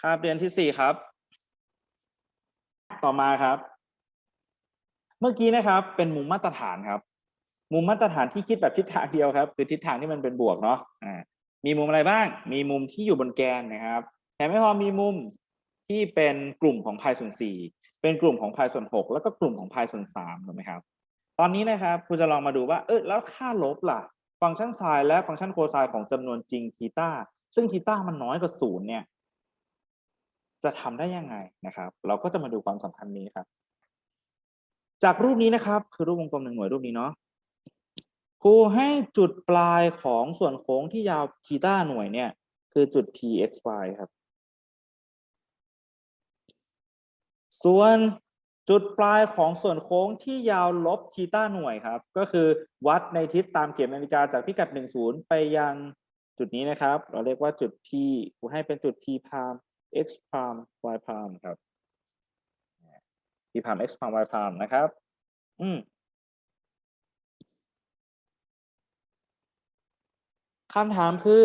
คาบเรียนที่สี่ครับ ต่อมาครับ เมื่อกี้นะครับ เป็นมุมมาตรฐานครับ มุมมาตรฐานที่คิดแบบทิศทางเดียวครับ คือทิศทางที่มันเป็นบวกเนาะอ่ามีมุมอะไรบ้าง มีมุมที่อยู่บนแกนนะครับแต่ไม่พอมีมุมที่เป็นกลุ่มของพายส่วนสี่เป็นกลุ่มของพายส่วนหกแล้วก็กลุ่มของพายส่วนสามถูกไหมครับ ตอนนี้นะครับคุณจะลองมาดูว่าเออแล้วค่าลบล่ะ ฟังก์ชันไซน์และฟังก์ชันโคไซน์ของจำนวนจริงทีต้าซึ่งทีต้ามันน้อยกว่าศูนย์เนี่ย จะทำได้ยังไงนะครับ เราก็จะมาดูความสัมพันธ์นี้ครับ จากรูปนี้นะครับ คือรูปวงกลมหนึ่งหน่วยรูปนี้เนาะครูให้จุดปลายของส่วนโค้งที่ยาวทีต้าหน่วยเนี่ย คือจุด pxy ครับ ส่วนจุดปลายของส่วนโค้งที่ยาวลบทีต้าหน่วยครับ ก็คือวัดในทิศตามเข็มนาฬิกาจากพิกัด 10 ไปยังจุดนี้นะครับ เราเรียกว่าจุด p ครูให้เป็นจุด p พาม x พาม y พามครับ p พาม x พาม y พามนะครับ อืมคำถามคือ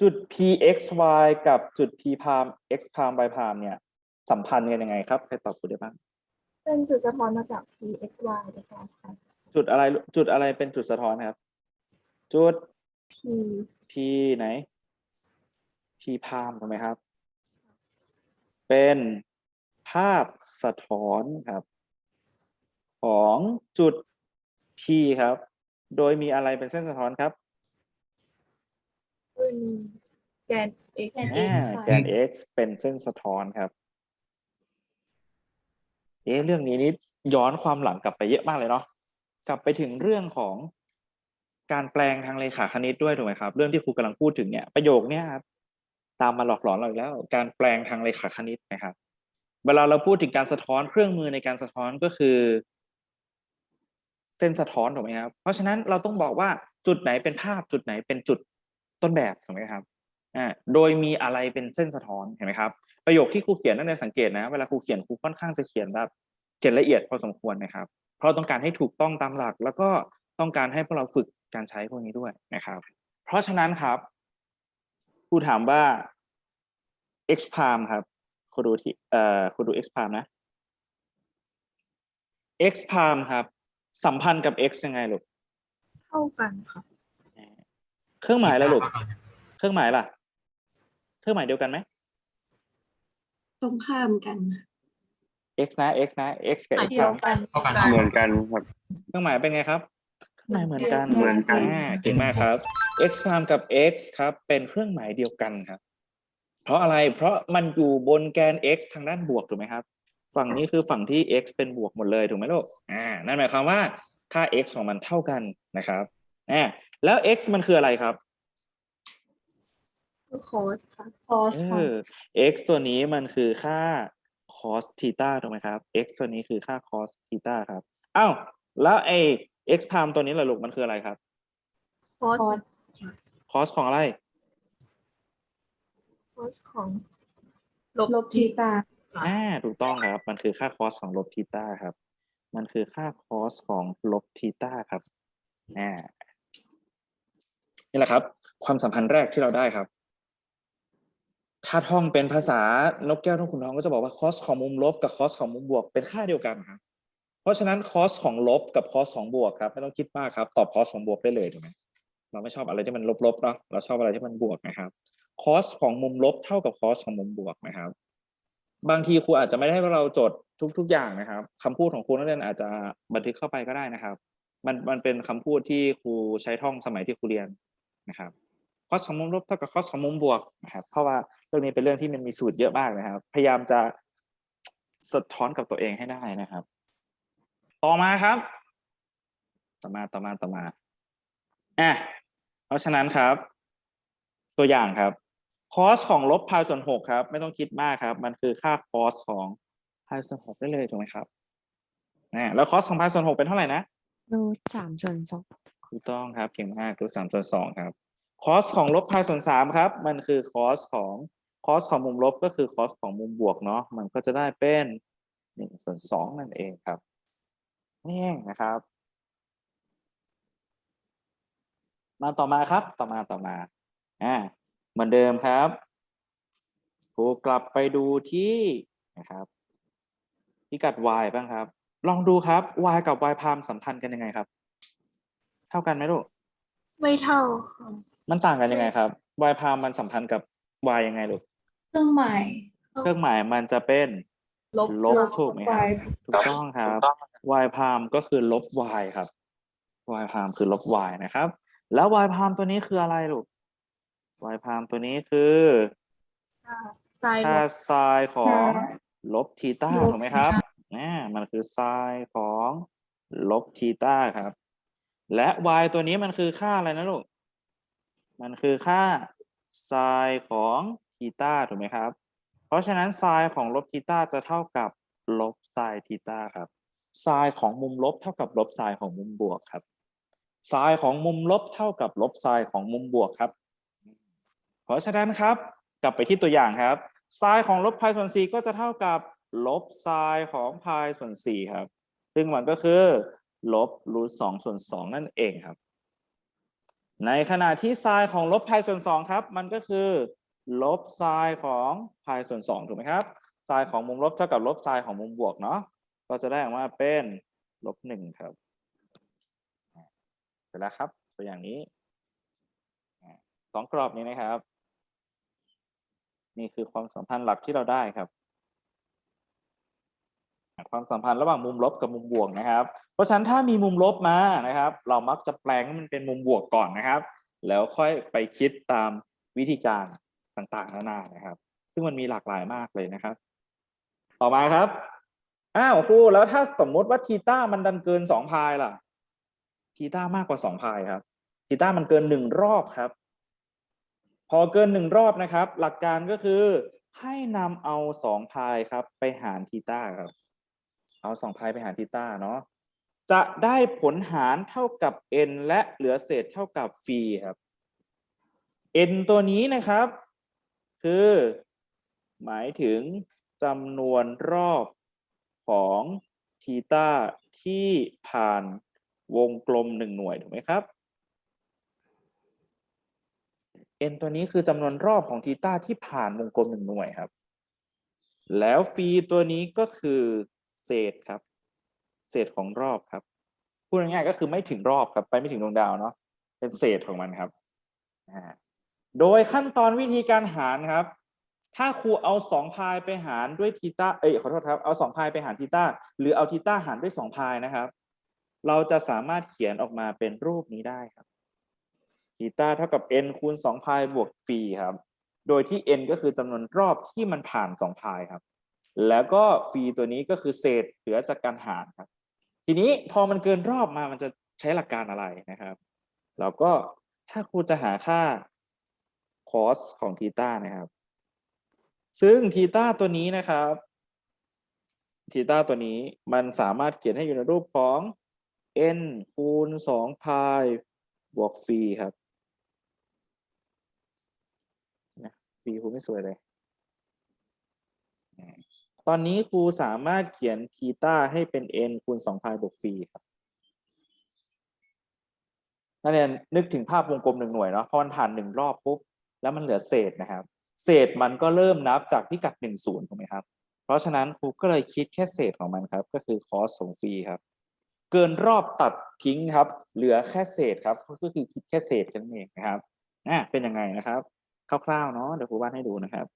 จุด pxy กับจุด p พาม x พาม y พามเนี่ย สัมพันธ์กันยังไงครับ ใครตอบกูได้บ้าง เป็นจุดสะท้อนมาจาก p x y นะคะค่ะจุดอะไรจุดอะไรเป็นจุดสะท้อนครับ จุด p p ไหน p พามถูกไหมครับ เป็นภาพสะท้อนครับ ของจุด p ครับ โดยมีอะไรเป็นเส้นสะท้อนครับเป็นแกน x แกนอ่า X ค่ะแกน x เป็นเส้นสะท้อนครับ เอ๊ะเรื่องนี้นี่ย้อนความหลังกลับไปเยอะมากเลยเนาะกลับไปถึงเรื่องของการแปลงทางเลขาคณิตด้วยถูกไหมครับ เรื่องที่ครูกำลังพูดถึงเนี่ยประโยคเนี้ยครับ ตามมาหลอกหลอนเราอีกแล้ว การแปลงทางเลขาคณิตนะครับ เวลาเราพูดถึงการสะท้อนเครื่องมือในการสะท้อนก็คือ เส้นสะท้อนถูกไหมครับ เพราะฉะนั้นเราต้องบอกว่าจุดไหนเป็นภาพจุดไหนเป็นจุดต้นแบบถูกไหมครับอ่าโดยมีอะไรเป็นเส้นสะท้อนเห็นไหมครับ ประโยคที่ครูเขียนนั่นเองสังเกตนะ เวลาครูเขียนครูค่อนข้างจะเขียนแบบเขียนละเอียดพอสมควรนะครับ เพราะต้องการให้ถูกต้องตามหลัก แล้วก็ต้องการให้พวกเราฝึกการใช้พวกนี้ด้วยนะครับ เพราะฉะนั้นครับ ครูถามว่า x prime ครับครูดูที่เอ่อครูดู x prime นะ x prime ครับ สัมพันธ์กับ x ยังไงลูกเท่ากันค่ะเครื่องหมายแล้วลูกเครื่องหมายล่ะ เครื่องหมายเดียวกันไหมตรงข้ามกัน x นะ x นะ x กับ x เดียว prime กันเหมือนกันครับ เครื่องหมายเป็นไงครับ เครื่องหมายเหมือนกันเหมือนกัน อ่าเก่งมากครับ x prime กับ x ครับเป็นเครื่องหมายเดียวกันครับ เพราะอะไรเพราะมันอยู่บนแกน x ทางด้านบวกถูกไหมครับ ฝั่งนี้คือฝั่งที่ x เป็นบวกหมดเลยถูกไหมลูกอ่านั่นหมายความว่าค่า x ของมันเท่ากันนะครับอ่าแล้ว x มันคืออะไรครับคือ cos ค่ะ cos เอค่ะอ x ตัวนี้มันคือค่า cos ทีตาถูกไหมครับ x ตัวนี้คือค่า cos ทีตาครับอ้าวแล้วไอ้ x prime ตัวนี้ล่ะลูกมันคืออะไรครับ cos cos cos ของอะไร cos ของลบทีตาอ่าถูกต้องครับ มันคือค่า cos ของลบทีตาครับ มันคือค่า cos ของลบทีตาครับอ่านี่แหละครับ ความสัมพันธ์แรกที่เราได้ครับ ถ้าท่องเป็นภาษานกแก้วนกขุนทองก็จะบอกว่า cos ของมุมลบกับ cos ของมุมบวกเป็นค่าเดียวกันครับ เพราะฉะนั้น cos ของลบกับ cos ของบวกครับไม่ต้องคิดมากครับ ตอบ cos ของบวกได้เลยถูกไหมเราไม่ชอบอะไรที่มันลบๆเนาะเราชอบอะไรที่มันบวกนะครับ cos ของมุมลบเท่ากับ cos ของมุมบวกนะครับ บางทีครูอาจจะไม่ได้ให้เราจดทุก ๆ อย่างนะครับคำพูดของครูนักเรียนอาจจะบันทึกเข้าไปก็ได้นะครับ มันมันเป็นคำพูดที่ครูใช้ท่องสมัยที่ครูเรียนนะครับ cos ของมุมลบเท่ากับ cos ของมุมบวกนะครับ เพราะว่าเรื่องนี้เป็นเรื่องที่มันมีสูตรเยอะมากนะครับ พยายามจะสะท้อนกับตัวเองให้ได้นะครับ ต่อมาครับ ต่อมาต่อมาต่อมาอะเพราะฉะนั้นครับ ตัวอย่างครับ cos ของลบพายส่วนหกครับ ไม่ต้องคิดมากครับ มันคือค่า cos ของพายส่วนหกได้เลยถูกไหมครับอ่าแล้ว cos ของพายส่วนหกเป็นเท่าไหร่นะรูทสามส่วนสองถูกต้องครับเก่งมากรูทสามส่วนสองครับ cos ของลบพายส่วนสามครับ มันคือ cos ของ cos ของมุมลบก็คือ cos ของมุมบวกเนาะมันก็จะได้เป็นหนึ่งส่วนสองนั่นเองครับ นี่เองนะครับ มาต่อมาครับ ต่อมาต่อมาอ่าเหมือนเดิมครับครูรูกลับไปดูที่นะครับพิกัด y บ้างครับ ลองดูครับ y กับ y พามสัมพันธ์กันยังไงครับ เท่ากันไหมลูกไม่เท่าค่ะมันต่างกันยังไงครับ y พามมันสัมพันธ์กับ y ยังไงลูกเครื่องหมายเครื่องหมายมันจะเป็น ลบลบถูกไหมครับ y ถูกต้องครับ y พามก็คือลบ y ครับ y พามคือลบ y นะครับ แล้ว y พามตัวนี้คืออะไรลูก y พามตัวนี้คือไซน์ลค่าบไซน์ของลบทีต้าลบถูกไหมครับธีต้อ่ามันคือไซน์ของลบทีต้าครับ และ y ตัวนี้มันคือค่าอะไรนะลูก มันคือค่าไซน์ของทีต้าถูกไหมครับ เพราะฉะนั้นไซน์ของลบทีตาจะเท่ากับลบไซน์ทีตาครับไซน์ของมุมลบเท่ากับลบไซน์ของมุมบวกครับไซน์ของมุมลบเท่ากับลบไซน์ของมุมบวกครับ เพราะฉะนั้นครับ กลับไปที่ตัวอย่างครับไซน์ของลบพายส่วนสี่ก็จะเท่ากับลบไซน์ของพายส่วนสี่ครับ ซึ่งมันก็คือลบรูทสองส่วนสองนั่นเองครับ ในขณะที่ไซน์ของลบพายส่วนสองครับ มันก็คือ ลบไซน์ของพายส่วนสองถูกไหมครับไซน์ของมุมลบเท่ากับลบไซน์ของมุมบวกเนาะก็จะได้ออกมาเป็นลบหนึ่งครับเสร็จแล้วครับตัวอย่างนี้สองกรอบนี้นะครับ นี่คือความสัมพันธ์หลักที่เราได้ครับ ความสัมพันธ์ระหว่างมุมลบกับมุมบวกนะครับ เพราะฉะนั้นถ้ามีมุมลบมานะครับ เรามักจะแปลงให้มันเป็นมุมบวกก่อนนะครับ แล้วค่อยไปคิดตามวิธีการ ต่างๆนานานะครับ ซึ่งมันมีหลากหลายมากเลยนะครับ ต่อมาครับอ้าวครูแล้วถ้าสมมุติว่าทีต้ามันดันเกินสองพายล่ะทีต้ามากกว่าสองพายครับทีต้ามันเกินหนึ่งรอบครับ พอเกินหนึ่งรอบนะครับ หลักการก็คือให้นำเอาสองพายครับ ไปหารทีต้าครับ เอาสองพายไปหารทีต้าเนาะจะได้ผลหารเท่ากับ n และเหลือเศษเท่ากับฟีครับ n ตัวนี้นะครับ คือ หมายถึงจำนวนรอบของทีตาที่ผ่านวงกลมหนึ่งหน่วยถูกไหมครับ n ตัวนี้คือจำนวนรอบของทีตาที่ผ่านวงกลมหนึ่งหน่วยครับ แล้วฟีตัวนี้ก็คือเศษครับ เศษของรอบครับ พูดง่ายๆก็คือไม่ถึงรอบครับ ไปไม่ถึงดวงดาวเนาะ เป็นเศษของมันครับ อ่า โดยขั้นตอนวิธีการหารครับ ถ้าครูเอาสองพายไปหารด้วยทีต้าเอ้ยขอโทษครับ เอาสองพายไปหารทีต้าหรือเอาทีต้าหารด้วยสองพายนะครับ เราจะสามารถเขียนออกมาเป็นรูปนี้ได้ครับทีต้าเท่ากับ n คูณ2พายบวกฟีครับ โดยที่ n ก็คือจำนวนรอบที่มันผ่าน2พายครับ แล้วก็ฟีตัวนี้ก็คือเศษเหลือจากการหารครับ ทีนี้พอมันเกินรอบมามันจะใช้หลักการอะไรนะครับ เราก็ถ้าครูจะหาค่า cos ของทีต้านะครับ ซึ่งทีต้าตัวนี้นะครับทีต้าตัวนี้มันสามารถเขียนให้อยู่ในรูปของ n คูณ2พายบวกฟีครับนะฟรีครูไม่สวยเลย ตอนนี้ครูสามารถเขียนทีต้าให้เป็น n คูณ2พายบวกฟีครับนักเรียนนึกถึงภาพวงกลมหนึ่งหน่วยเนาะพอมันผ่านหนึ่งรอบปุ๊บ แล้วมันเหลือเศษนะครับ เศษมันก็เริ่มนับจากพิกัดหนึ่งศูนย์ถูกไหมครับ เพราะฉะนั้นครูก็เลยคิดแค่เศษของมันครับ ก็คือ cos ของฟรีครับ เกินรอบตัดทิ้งครับ เหลือแค่เศษครับ ก็คือคิดแค่เศษกันเองนะครับอะเป็นยังไงนะครับ คร่าวๆเนาะเดี๋ยวครูวาดให้ดูนะครับ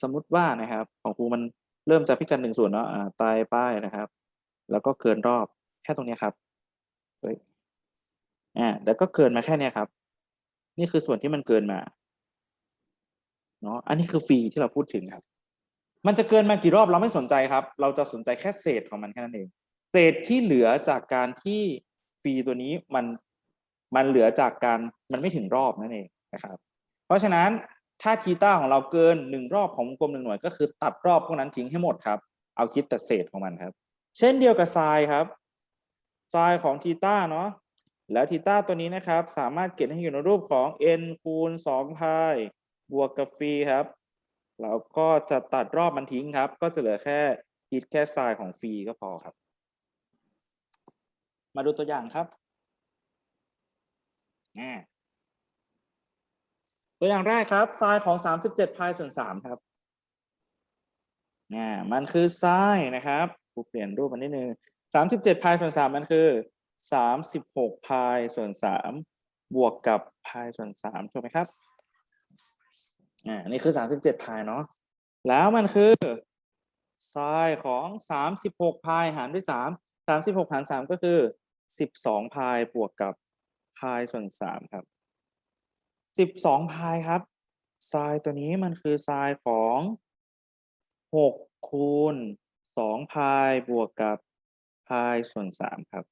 สมมุติว่านะครับของครูมันเริ่มจากพิกัดหนึ่งส่วนเนาะอ่าตายป้ายนะครับ แล้วก็เกินรอบแค่ตรงนี้ครับเฮ้ยอ่าแล้วก็เกินมาแค่เนี้ยครับ นี่คือส่วนที่มันเกินมาเนาะอันนี้คือฟรีที่เราพูดถึงครับ มันจะเกินมากี่รอบเราไม่สนใจครับ เราจะสนใจแค่เศษของมันแค่นั้นเองเศษที่เหลือจากการที่ฟรีตัวนี้มันมันเหลือจากการมันไม่ถึงรอบนั่นเองนะครับ เพราะฉะนั้นถ้าทีต้าของเราเกินหนึ่งรอบของวงกลมหนึ่งหน่วย ก็คือตัดรอบพวกนั้นทิ้งให้หมดครับ เอาคิดแต่เศษของมันครับ เช่นเดียวกับไซน์ครับไซน์ของทีต้าเนาะแล้วทีต้าตัวนี้นะครับ สามารถเขียนให้อยู่ในรูปของ n คูณ2พายบวกกับฟีครับแล้วก็จะตัดรอบมันทิ้งครับ ก็จะเหลือแค่คิดแค่ไซน์ของฟีก็พอครับ มาดูตัวอย่างครับอ่าตัวอย่างแรกครับไซน์ของสามสิบเจ็ดพายส่วนสามครับอ่ามันคือไซน์นะครับ กูเปลี่ยนรูปมันนิดนึงสามสิบเจ็ดพายส่วนสามมันคือสามสิบหกพายส่วนสามบวกกับพายส่วนสามถูกไหมครับอ่านี่คือสามสิบเจ็ดพายเนาะแล้วมันคือไซน์ของสามสิบหกพายหารด้วยสามสามสิบหกหารสามก็คือสิบสองพายบวกกับพายส่วนสามครับสิบสองพายครับไซน์ตัวนี้มันคือไซน์ของหกคูณ สองพายบวกกับพายส่วนสามครับ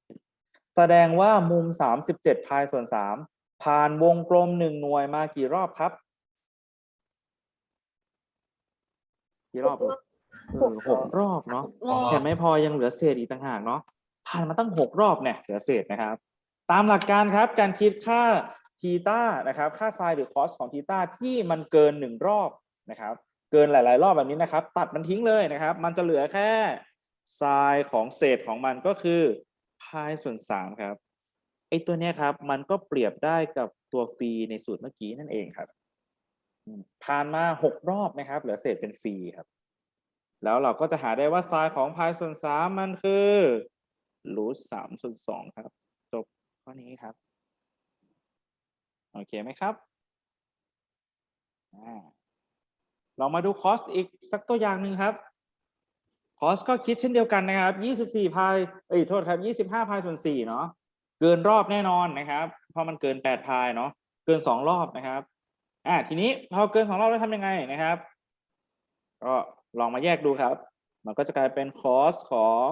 แสดงว่ามุมสามสิบเจ็ดพายส่วนสามผ่านวงกลมหนึ่งหน่วยมากี่รอบครับ กี่รอบลูกเออหกรอบเนาะแถมไม่พอยังเหลือเศษอีกต่างหากเนาะผ่านมาตั้งหกรอบเนี่ยเหลือเศษนะครับ ตามหลักการครับการคิดค่าทีต้านะครับ ค่าไซน์หรือคอสของทีต้าที่มันเกินหนึ่งรอบนะครับ เกินหลาย ๆ รอบแบบนี้นะครับ ตัดมันทิ้งเลยนะครับ มันจะเหลือแค่ไซน์ของเศษของมันก็คือพายส่วนสามครับไอตัวเนี้ยครับ มันก็เปรียบได้กับตัวฟรีในสูตรเมื่อกี้นั่นเองครับผ่านมาหกรอบนะครับ เหลือเศษเป็นฟรีครับ แล้วเราก็จะหาได้ว่าไซน์ของพายส่วนสามมันคือรูทสามส่วนสองครับ จบข้อนี้ครับ โอเคไหมครับอ่า ลองมาดูคอสอีกสักตัวอย่างหนึ่งครับคอสก็คิดเช่นเดียวกันนะครับยี่สิบสี่พายเอ้ยโทษครับยี่สิบห้าพายส่วนสี่เนาะเกินรอบแน่นอนนะครับ เพราะมันเกินแปดพายเนาะเกินสองรอบนะครับอ่าทีนี้พอเกินสองรอบแล้วทำยังไงนะครับ ก็ลองมาแยกดูครับ มันก็จะกลายเป็นคอสของ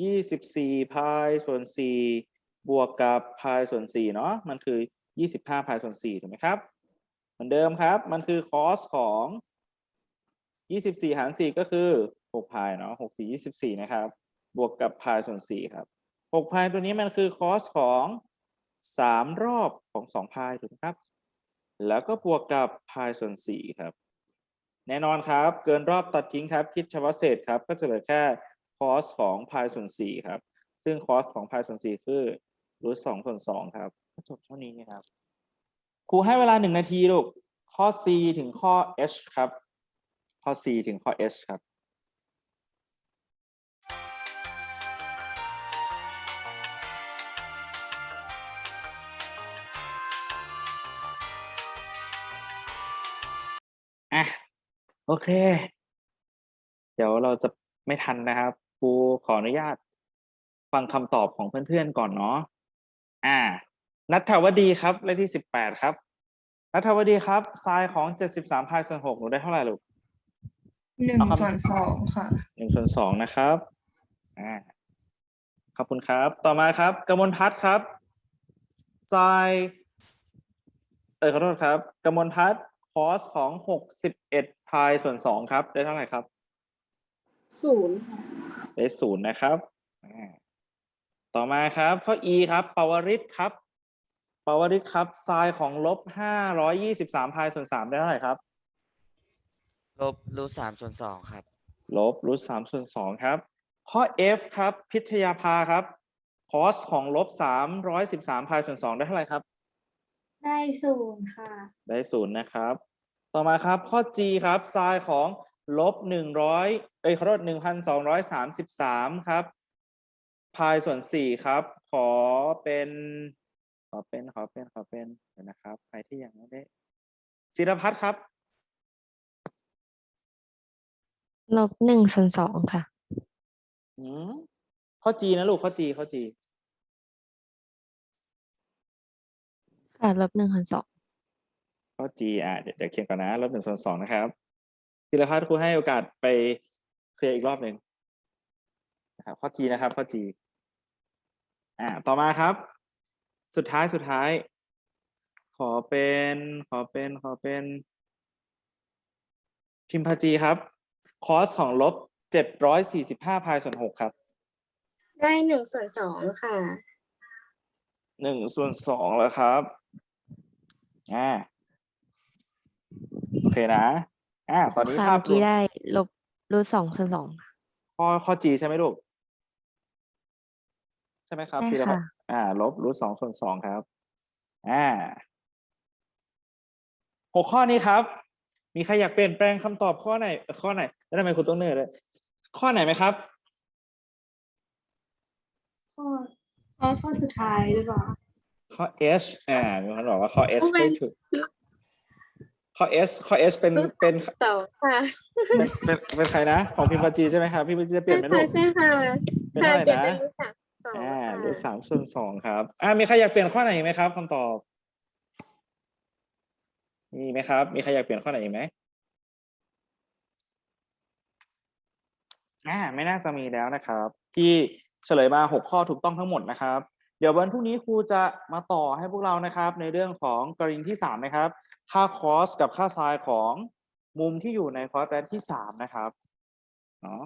ยี่สิบสี่พายส่วนสี่บวกกับพายส่วนสี่เนาะมันคือยี่สิบห้าพายส่วนสี่ถูกไหมครับ เหมือนเดิมครับ มันคือคอสของ ยี่สิบสี่หารสี่ก็คือหกพายเนาะหกสี่ยี่สิบสี่นะครับ บวกกับพายส่วนสี่ครับหกพายตัวนี้มันคือคอสของสามรอบของสองพายถูกไหมครับ แล้วก็บวกกับพายส่วนสี่ครับ แน่นอนครับ เกินรอบตัดทิ้งครับ คิดเฉพาะเศษครับ ก็จะเหลือแค่คอสของพายส่วนสี่ครับ ซึ่งคอสของพายส่วนสี่คือรูทสองส่วนสองครับก็จบเท่านี้นะครับครูให้เวลาหนึ่งนาทีลูกข้อ C ถึงข้อ H ครับ ข้อ C ถึงข้อ H ครับอะโอเค เดี๋ยวเราจะไม่ทันนะครับครูขออนุญาต ฟังคำตอบของเพื่อนๆก่อนเนาะอ่านัทธวดีครับเลขที่สิบแปดครับนัทธวดีครับ ไซน์ของเจ็ดสิบสามพายส่วนหกหนูได้เท่าไหร่ลูก หนึ่งเอาครับส่วนสองค่ะหนึ่งส่วนสองนะครับอ่าขอบคุณครับ ต่อมาครับกมลพัฒน์ครับไซน์เออขอโทษครับกมลพัฒน์คอสของหกสิบเอ็ดพายส่วนสองครับ ได้เท่าไหร่ครับศูนย์ค่ะได้ศูนย์นะครับอ่าต่อมาครับข้อ E ครับปวริตครับปวริตครับไซน์ของลบห้าร้อยยี่สิบสามพายส่วนสามได้เท่าไหร่ครับ ลบรูทสามส่วนสองครับ ลบรูทสามส่วนสองครับ ข้อ F ครับ พิชยาภาครับคอสของลบสามร้อยสิบสามพายส่วนสองได้เท่าไหร่ครับ ได้ศูนย์ค่ะ ได้ศูนย์นะครับ ต่อมาครับข้อ G ครับไซน์ของลบหนึ่งร้อยเอ้ยขอโทษหนึ่งพันสองร้อยสามสิบสามครับพายส่วนสี่ครับ ขอเป็น ขอเป็นขอเป็นขอเป็นเดี๋ยวนะครับ ใครที่ยังไม่ได้ศิรพัฒน์ครับ ลบหนึ่งส่วนสองค่ะ อืมข้อ G นะลูกข้อ G ข้อ G ค่ะลบหนึ่งส่วนสองข้อ G อะเดี๋ยวเดี๋ยวเขียนก่อนนะลบหนึ่งส่วนสองนะครับศิรพัฒน์ครูให้โอกาสไปเคลียร์อีกรอบหนึ่งนะครับข้อ G นะครับ ข้อ G อ่าต่อมาครับ สุดท้ายสุดท้าย ขอเป็น ขอเป็นขอเป็น พิมพาจีครับ คอสของลบเจ็ดร้อยสี่สิบห้าพายส่วนหกครับได้หนึ่งส่วนสองค่ะ หนึ่งส่วนสองแล้วครับอ่าโอเคนะอ่าตอนนี้ค่ะภาพเมื่อกี้ได้ลบรูทสองส่วนสองข้อข้อ G ใช่ไหมลูก ใช่ไหมครับใช่ธีรพัฒค่ะน์อ่าลบรูทสองส่วนสองครับ อ่าหกข้อนี้ครับ มีใครอยากเปลี่ยนแปลงคำตอบข้อไหน ข้อไหน แล้วทำไมคุณต้องเนิร์ดเลยข้อไหนไหมครับ ข้อข้อข้อสุสุดดท้ายหรือเปล่าข้อ S อ่ามีคนบอกว่าข้อ S โอ้ยพูดถูกข้อ S ข้อ S เป็นเป็นสองค่ะเป็นเป็นเป็นใครนะของพิมพ์ปาจีใช่ไหมครับพิมพ์ปาจีจะเปลี่ยนไหมลูกใช่ค่ะเป็นเท่าไหร่เปลี่ยนนะเป็นรูทสามสองอ่าค่ะรูทสามส่วนสองครับ อ่ามีใครอยากเปลี่ยนข้อไหนอีกไหมครับคำตอบ มีไหมครับ มีใครอยากเปลี่ยนข้อไหนอีกไหมอ่าไม่น่าจะมีแล้วนะครับ ที่เฉลยมาหกข้อถูกต้องทั้งหมดนะครับ เดี๋ยววันพรุ่งนี้ครูจะมาต่อให้พวกเรานะครับ ในเรื่องของกรณีที่สามนะครับ ค่าคอสกับค่าไซน์ของมุมที่อยู่ในคอสแรนที่สามนะครับเนาะ